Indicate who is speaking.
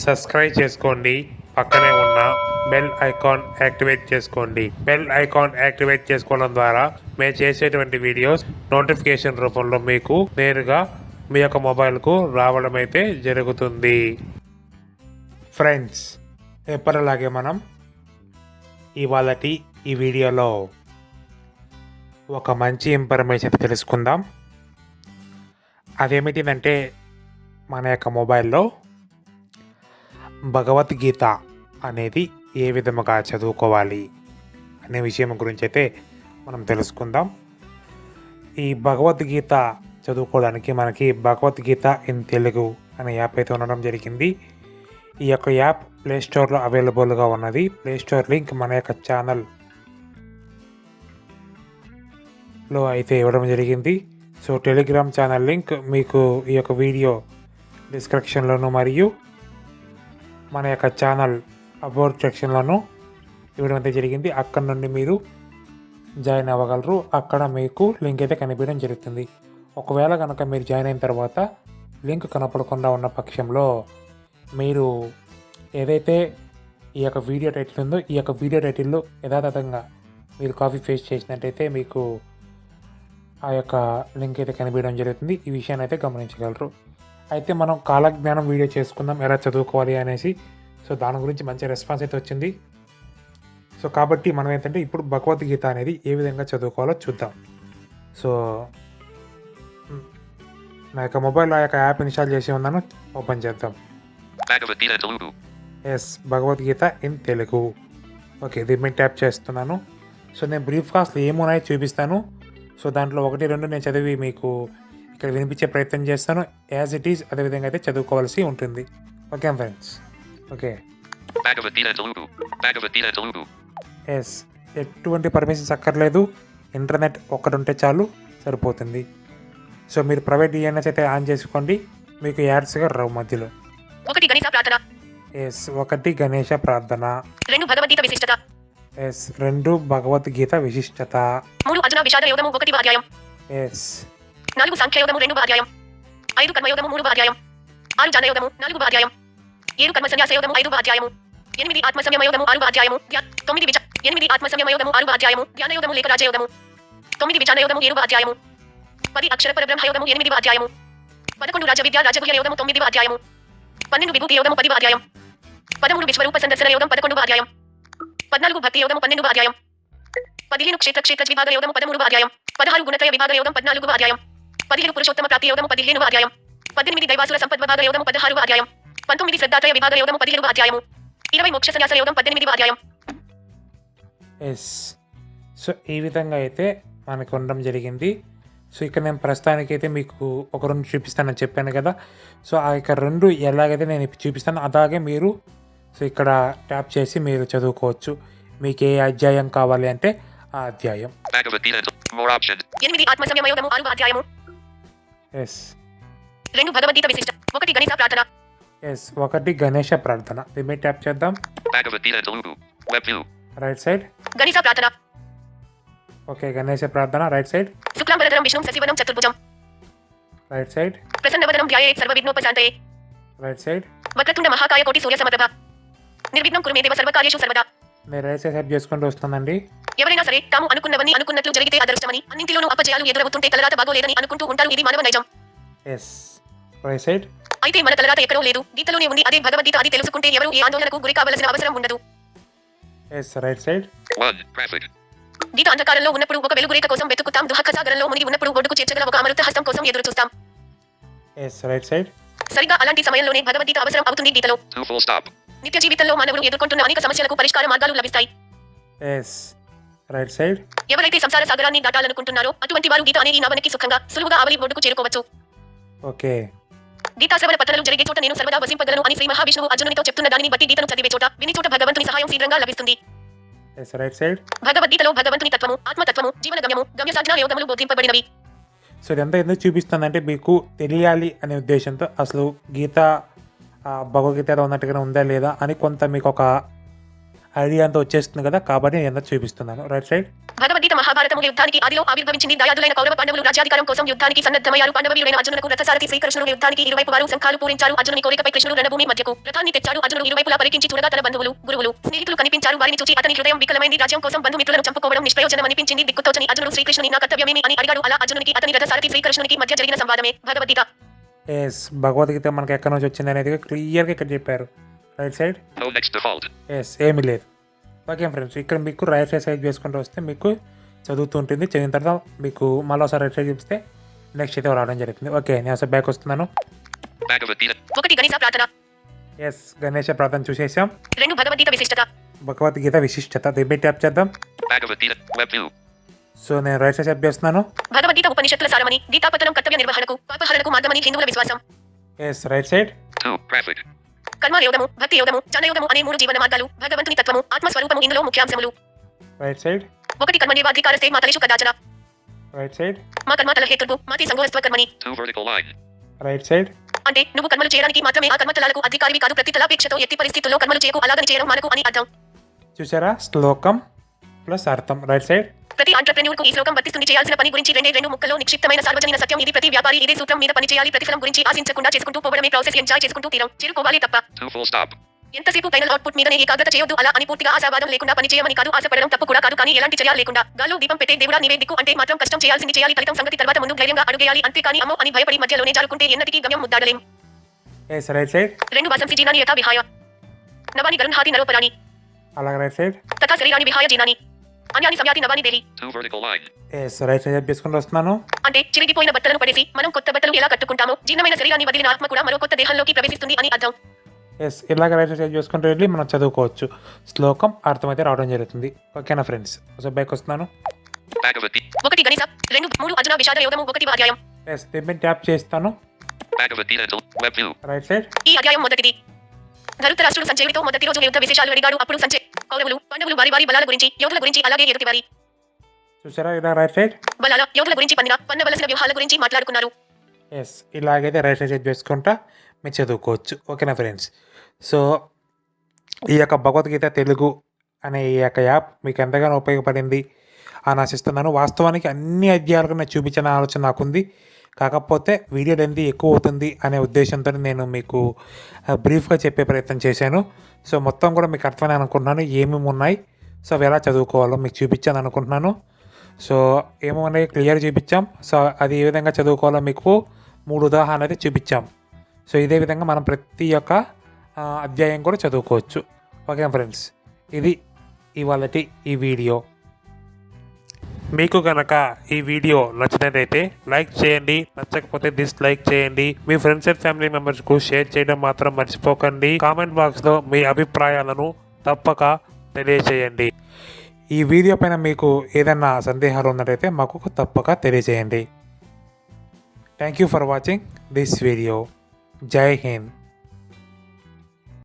Speaker 1: Subscribe చేసుకోండి. పక్కనే ఉన్న బెల్ ఐకాన్ యాక్టివేట్ చేసుకోండి. బెల్ ఐకాన్ యాక్టివేట్ చేసుకోవడం ద్వారా మేము చేసేటువంటి వీడియోస్ నోటిఫికేషన్ రూపంలో మీకు నేరుగా మీ యొక్క మొబైల్కు రావడం అయితే జరుగుతుంది. ఫ్రెండ్స్ ఎప్పటిలాగే మనం ఇవాళటి ఈ వీడియోలో ఒక మంచి ఇన్ఫర్మేషన్ తెలుసుకుందాం. అదేమిటిదంటే మన యొక్క మొబైల్లో భగవద్గీత అనేది ఏ విధముగా చదువుకోవాలి అనే విషయం గురించి అయితే మనం తెలుసుకుందాం. ఈ భగవద్గీత చదువుకోవడానికి మనకి భగవద్గీత ఇన్ తెలుగు అనే యాప్ అయితే ఉండడం జరిగింది. ఈ యొక్క యాప్ ప్లే స్టోర్లో అవైలబుల్గా ఉన్నది. ప్లే స్టోర్ లింక్ మన యొక్క ఛానల్లో అయితే ఇవ్వడం జరిగింది. సో టెలిగ్రామ్ ఛానల్ లింక్ మీకు ఈ యొక్క వీడియో డిస్క్రిప్షన్లోను మరియు మన యొక్క ఛానల్ అబౌట్ సెక్షన్లను ఇవ్వడం అయితే జరిగింది. అక్కడ నుండి మీరు జాయిన్ అవ్వగలరు. అక్కడ మీకు లింక్ అయితే కనిపించడం జరుగుతుంది. ఒకవేళ కనుక మీరు జాయిన్ అయిన తర్వాత లింక్ కనపడకుండా ఉన్న పక్షంలో మీరు ఏదైతే ఈ యొక్క వీడియో టైటిల్ ఉందో ఈ యొక్క వీడియో టైటిల్లో యథాతథంగా మీరు కాపీ పేస్ట్ చేసినట్టయితే మీకు ఆ యొక్క లింక్ అయితే కనిపించడం జరుగుతుంది. ఈ విషయాన్ని అయితే గమనించగలరు. అయితే మనం కాలజ్ఞానం వీడియో చేసుకుందాం ఎలా చదువుకోవాలి అనేసి. సో దాని గురించి మంచి రెస్పాన్స్ అయితే వచ్చింది. సో కాబట్టి మనం ఏంటంటే ఇప్పుడు భగవద్గీత అనేది ఏ విధంగా చదువుకోవాలో చూద్దాం. సో నా యొక్క మొబైల్లో ఆ యొక్క యాప్ ఇన్స్టాల్ చేసి ఉన్నాను ఓపెన్ చేద్దాం. Yes Bhagavad Gita in Telugu. Okay దీని మీద ట్యాప్ చేస్తున్నాను. సో నేను బ్రీఫ్ కాస్ట్లు ఏమున్నాయో చూపిస్తాను. సో దాంట్లో ఒకటి రెండు నేను చదివి మీకు ఇక్కడ వినిపించే ప్రయత్నం చేస్తాను. యాజ్ ఇట్ ఈజ్ అదేవిధంగా అయితే చదువుకోవాల్సి ఉంటుంది. Okay friends okay. ఎస్ ఎటువంటి పర్మిషన్స్ అక్కర్లేదు ఇంటర్నెట్ ఒక్కటి ఉంటే చాలు సరిపోతుంది. సో మీరు ప్రైవేట్ డిఎన్ఎస్ అయితే ఆన్ చేసుకోండి. మీకు యాడ్స్గా రావు మధ్యలో.
Speaker 2: ఒకటి గణేశ ప్రార్థన.
Speaker 1: ఎస్ ఒకటి గణేష ప్రార్థన.
Speaker 2: రెండు భగవద్గీత విశిష్టత.
Speaker 1: ఎస్ రెండు భగవద్గీత విశిష్టత.
Speaker 2: మూడు అర్జున విషాద యోగము ఒకటి అధ్యాయం
Speaker 1: ఎస్
Speaker 2: నాలుగు సాంఖ్యయోగము రెండు అధ్యాయం ఐదు కర్మయోగము మూడు అధ్యాయం ఆరు జ్ఞానయోగము నాలుగు అధ్యాయం ఏడు కర్మ సన్యాసయోగము ఐదు అధ్యాయము ఎనిమిది ఆత్మ సంయమయోగము ఆరు అధ్యాయము తొమ్మిది విచ ఎనిమిది ఆత్మ సంయమయోగము ఆరు అధ్యాయము ధ్యానయోగము లేక రాజయోగము. తొమ్మిది విచారయోగము ఏడు అధ్యాయము పది అక్షర పరబ్రహ్మ యోగము ఎనిమిది అధ్యాయము పదకొండు రాజ విద్య రాజగుహ్య యోగము తొమ్మిది అధ్యాయము పన్నెండు విభూతి యోగము పది అధ్యాయం పదమూడు విశ్వరూప సందర్శన యోగం పదకొండు అధ్యాయం పద్నాలుగు భక్తి యోగము పన్నెండు అధ్యాయం పదిహేను క్షేత్ర క్షేత్ర విభాగ యోగము పదమూడు అధ్యాయం పదహారు గుణత్రయ విభాగ యోగం పద్నాలుగు అధ్యాయం పదిహేను పురుషోత్తమ ప్రాప్తి యోగము పదిహేను అధ్యాయం. పద్దెనిమిది దైవాసుల సంపద్ విభాగ యోగము పదహారు అధ్యాయం. పంతొమ్మిది శ్రద్ధాత్రయ విభాగ యోగము పదిహేను అధ్యాయము. ఇరవై మోక్ష సన్యాస యోగం పద్దెనిమిది అధ్యాయం.
Speaker 1: ఎస్. సో ఈ విధంగా అయితే మనకు ఉండడం జరిగింది. సో ఇక్కడ నేను ప్రస్తుతానికైతే మీకు ఒక రెండు చూపిస్తానని చెప్పాను కదా. సో ఆ యొక్క రెండు ఎలాగైతే నేను చూపిస్తాను అలాగే మీరు సో ఇక్కడ ట్యాప్ చేసి మీరు చదువుకోవచ్చు. మీకు ఏ అధ్యాయం కావాలి అంటే ఆ అధ్యాయం.
Speaker 2: ఎనిమిది ఆత్మ సంయమ యోగము ఆరు అధ్యాయము.
Speaker 1: ఎస్
Speaker 2: రెండు భగవద్గీత విశిష్ట. ఒకటి గణేశ ప్రార్థన.
Speaker 1: ఎస్ ఒకటి గణేష ప్రార్థన. దీని మీద ట్యాప్ చేద్దాం.
Speaker 3: Bhagavad Gita Telugu. Web view.
Speaker 1: Right side
Speaker 2: Ganesha ప్రార్థన.
Speaker 1: ఓకే గణేష ప్రార్థన. రైట్ సైడ్
Speaker 2: శుక్లాంబరధరం విష్ణుం శశివనం చతుర్భుజం.
Speaker 1: రైట్ సైడ్
Speaker 2: ప్రసన్నవదనం ధ్యాయే సర్వ విఘ్నోపశాంతయే
Speaker 1: రైట్ సైడ్
Speaker 2: వక్రతుండ మహాకాయ కోటి సూర్య సమప్రభ నిర్విఘ్నం కురు మే దేవ సర్వకార్యేషు సర్వదా.
Speaker 1: సైడ్ హెల్ప్ చేసుకుంటూ వస్తానండి
Speaker 2: ఎవరైనా సరే తాము అనుకున్నవన్నీ అనుకున్నట్లు జరిగితే అదృష్టమని అన్నింటిలోనూ అపజయాలు ఎదురవుతుంటే తలరాత బాగోలేదని అనుకుంటూ ఉంటారు. ఇది మానవ నైజం.
Speaker 1: ఎస్ రైట్ సైడ్
Speaker 2: అయితే మన తలరాత ఎక్కడో లేదు. గీతలోనే ఉంది. అదే భగవద్గీత అది తెలుసుకుంటే ఎవరు ఏ ఆందోళనకు గురి కావలసిన అవసరం ఉండదు.
Speaker 1: Yes right side
Speaker 3: 1. Graphic.
Speaker 2: Gita అంధకారంలో ఉన్నప్పుడు ఒక వెలుగురేఖ కోసం వెతుకుతాం. దుహకసాగరంలో మునిగి ఉన్నప్పుడు ఒడ్డుకు చేర్చగల ఒక అమృత హస్తం కోసం ఎదురు చూస్తాం.
Speaker 1: ఎస్ రైట్ సైడ్
Speaker 2: సరిగా అలాంటి సమయంలోనే భగవద్గీత అవసరం అవుతుంది గీతలో.
Speaker 3: 2 full stop.
Speaker 2: నిత్య జీవితంలో మానవుడు ఎదుర్కొంటున్న అనేక సమస్యలకు పరిష్కార మార్గాలు లభిస్తాయి.
Speaker 1: Yes right side.
Speaker 2: ఎవరైతే సంసార సాగరాన్ని దాటాలనుకుంటున్నారో అటువంటి వారు గీత అనే ఈ నవనికి సుఖంగా సులువుగా ఆవలి ఒడ్డుకు చేరుకోవచ్చు.
Speaker 1: ఓకే.
Speaker 2: గీతాశ్రవణ పత్రాలు జరిగే చోట నేను సర్వదా వసింపగలను అని శ్రీ మహావిష్ణువు అర్జునునితో చెప్తున్న దానిని బట్టి గీతను చదివే చోట విని చోట భగవంతుని సహాయం శీఘ్రంగా లభిస్తుంది.
Speaker 1: Yes right side.
Speaker 2: భగవద్గీతలో భగవంతుని తత్వము ఆత్మతత్వము జీవన గమ్యము గమ్య సాధన యోగములు బోధింపబడినవి.
Speaker 1: సో ఇదంతా ఎందుకు చూపిస్తుందంటే మీకు తెలియాలి అనే ఉద్దేశంతో అసలు గీత భగవద్గీతలో ఉన్నట్టుగానే ఉందా లేదా అని కొంత మీకు ఒక ఐడియా అంతా వచ్చేస్తుంది కదా కాబట్టి నేను ఎంత చూపిస్తున్నాను. రైట్ సైడ్
Speaker 2: భగవద్గీత మహాభారతము యుద్ధానికి ఆదిలో ఆవిర్భవించింది దయాదులైన కౌరవ పాండవులు రాజ్యాధికారం కోసం యుద్ధానికి సన్నద్ధమయ్యారు. పాండవ వీరుడైన అర్జునులకు రథసారథి శ్రీకృష్ణుడు యుద్ధానికి ఇరువైపు వారు శంఖాలు పూరించారు. అర్జునుని కోరికపై కృష్ణుడు రణభూమి మధ్యకు రథాన్ని తెచ్చాడు. అర్జునుడు ఇరువైపులా పరికించి చూడగా తన బంధువులు గురువులు స్నేహితులు కనిపించారు. వారిని చూచి అతని హృదయం వికలమైంది. రాజ్యం కోసం బంధుమిత్రులను చంపుకోవడం నిష్ప్రయోజనం అనిపించింది. దిక్కుతోచని అర్జునుడు శ్రీకృష్ణుని నా కర్తవ్యమేమి అని అడిగాడు. అలా అర్జునునికి అతని రథసారథి శ్రీకృష్ణునికి మధ్య జరిగిన సంవాదమే భగవద్గీత.
Speaker 1: ఎస్ భగవద్గీత మనకి ఎక్కడి నుంచి వచ్చింది అనేది క్లియర్గా ఇక్కడ చెప్పారు. Right side
Speaker 3: No next default.
Speaker 1: Yes ఏమీ లేదు. ఓకే ఫ్రెండ్స్ ఇక్కడ మీకు రైట్ సైడ్ సైడ్ చేసుకుంటూ వస్తే మీకు చదువుతూ ఉంటుంది చదివిన తర్వాత మీకు మళ్ళీ ఒకసారి రైట్ సైడ్ చూపిస్తే నెక్స్ట్ అయితే రావడం జరుగుతుంది. ఓకే నేను అసలు బ్యాక్ వస్తున్నాను. ఎస్ గణేష ప్రార్థన. చూసేసాం.
Speaker 2: భగవద్గీత విశిష్టత.
Speaker 1: భగవద్గీత విశిష్టత. దీన్ని ట్యాప్ చేద్దాం. సో నేను రైట్ సైడ్ టైప్ చేస్తున్నాను
Speaker 2: భగవద్గీత ఉపనిషత్తుల సారమని గీతాపతనం కర్తవ్య నిర్వహణకు పాపహరణకు మార్గమని హిందువుల విశ్వాసం.
Speaker 1: Yes right side
Speaker 3: 2. Graphic.
Speaker 2: కర్మ యోగము భక్తి యోగము జ్ఞానయోగము అనే మూడు జీవన మార్గాలు భగవంతుని తత్వము ఆత్మస్వరూపము ఇందులో ముఖ్యాంశములు.
Speaker 1: రైట్ సైడ్
Speaker 2: ఒకటి కర్మనివాధికారస్తే మాతలేషు కదాచన.
Speaker 1: రైట్ సైడ్
Speaker 2: మా కర్మ తల హేతుర్పు మాతి సంగోస్త్వ కర్మని.
Speaker 3: 2. Vertical line.
Speaker 1: రైట్ సైడ్
Speaker 2: అంటే నువ్వు కర్మలు చేయడానికి మాత్రమే ఆ కర్మతలాలకు అధికారివి కాదు ప్రతి తలాపేక్షతో ఎత్తి పరిస్థితుల్లో కర్మలు చేయకు అలాగని చేయడం మనకు అని అర్థం.
Speaker 1: చూసారా? శ్లోకం ప్లస్ అర్థం. రైట్ సైడ్
Speaker 2: ప్రతి ఆంటర్ప్రెన్యూర్కు ఈ శ్లోకం వర్తిస్తుంది. చేయాల్సిన పని గురించి రెండే రెండు ముక్కల్లో నిక్షిప్తమైన సార్వజనీన సత్యం. ఇది ప్రతి వ్యాపారి ఇదే సూత్రం మీద పని చేయాలి ప్రతిఫలం గురించి ఆశించకుండా చేసుకుంటూ పోవడమే ప్రాసెస్ ఎంజాయ్ చేసుకుంటూ తీరం. చేరుకోవాలి తప్ప.
Speaker 3: 2. Full stop.
Speaker 2: ఎంతసేపు ఫైనల్ అవుట్పుట్ మీదనే ఏకాగ్రత చేయొద్దు. అలా అని పూర్తిగా ఆశావాదం లేకుండా పని చేయమని కాదు. ఆశపడడం తప్పు కూడా కాదు. కానీ ఎలాంటి చేయాలి లేకుండా. గాల్లో దీపం పెట్టే దేవుడా నీవే దిక్కు. అంటే మాత్రం కష్టం చేయాల్సింది చేయాలి. ఫలితం సంగతి తర్వాత ముందు ధైర్యంగా అడుగేయాలి. అంతేకాని అమ్మో అని భయపడి మధ్యలోనే జారుకుంటే ఎన్నటికీ గమ్యం ముద్దాడలేం. రెండు వాసంసి జీనాని యథా విహాయ. నవాని
Speaker 1: అలాగే రైట్ సైడ్
Speaker 2: తథా శరీరాన్ని విహాయ జీనాని. అన్యాని సంయాతి నవాని దేవి
Speaker 3: 2. Vertical line.
Speaker 1: Yes right side చేసుకుంటూ వస్తున్నాను?
Speaker 2: అంటే చిరిగిపోయిన బట్టలను పడేసి మనం కొత్త బట్టలు ఎలా కట్టుకుంటామో జీర్ణమైన శరీరాన్ని వదిలిన ఆత్మ కూడా మరో కొత్త దేహంలోకి ప్రవేశిస్తుంది అని అర్థం.
Speaker 1: ఎస్ ఇలాగ రైట్ సైడ్ చేసుకుంటూ వెళ్ళి మనం చదువుకోవచ్చు. శ్లోకం అర్థమైతే రావడం జరుగుతుంది. ఓకేనా ఫ్రెండ్స్? సో బ్యాక్ వస్తున్నాను.
Speaker 2: ఒకటి గణేశ రెండు మూడు అర్జున విషాద యోగము ఒకటి అధ్యాయం.
Speaker 1: ఎస్ దీన్ని ట్యాప్ చేస్తాను. రైట్ సైడ్
Speaker 2: ఈ అధ్యాయం మొదటిది. ధృతరాష్ట్రుడు సంజయుడితో మొదటి రోజు యుద్ధ విశేషాలు అడిగాడు. అప్పుడు సంజయ్ కౌరవులు పాండవులు వారి వారి బలాల గురించి యోధుల గురించి అలాగే ఎదుటి వారి
Speaker 1: చూసారా ఇలా రైట్ సైడ్?
Speaker 2: బలాల యోధుల గురించి పన్నిన పన్నవలసిన వ్యూహాల గురించి మాట్లాడుకున్నారు.
Speaker 1: ఎస్ ఇలాగైతే రైట్ సైడ్ చేసుకుంటా మీరు చదువుకోవచ్చు. ఓకేనా ఫ్రెండ్స్? సో ఈ యొక్క భగవద్గీత తెలుగు అనే ఈ యొక్క యాప్ మీకు ఎంతగానో ఉపయోగపడింది అని ఆశిస్తున్నాను. వాస్తవానికి అన్ని అధ్యాయాలకు నేను చూపించిన ఆలోచన నాకుంది. కాకపోతే వీడియో అనేది ఎక్కువ అవుతుంది అనే ఉద్దేశంతో నేను మీకు బ్రీఫ్గా చెప్పే ప్రయత్నం చేశాను. సో మొత్తం కూడా మీకు అర్థమని అనుకుంటున్నాను ఏమేమి ఉన్నాయి. సో అవి ఎలా చదువుకోవాలో మీకు చూపించాను అనుకుంటున్నాను. సో ఏమో క్లియర్ చూపించాం. సో అది ఏ విధంగా చదువుకోవాలో మీకు మూడు ఉదాహరణ అయితే చూపించాం. సో ఇదే విధంగా మనం ప్రతి ఒక్క అధ్యాయం కూడా చదువుకోవచ్చు. Okay friends? ఇది ఇవాళటి ఈ వీడియో. మీకు కనుక ఈ వీడియో నచ్చినట్లయితే లైక్ చేయండి నచ్చకపోతే డిస్లైక్ చేయండి. మీ ఫ్రెండ్స్ అండ్ ఫ్యామిలీ మెంబర్స్కు షేర్ చేయడం మాత్రం మర్చిపోకండి. కామెంట్ బాక్స్లో మీ అభిప్రాయాలను తప్పక తెలియచేయండి ఈ వీడియో పైన మీకు ఏదైనా సందేహాలు ఉన్నట్టయితే మాకు తప్పక తెలియజేయండి. Thank you for watching this video Jai Hind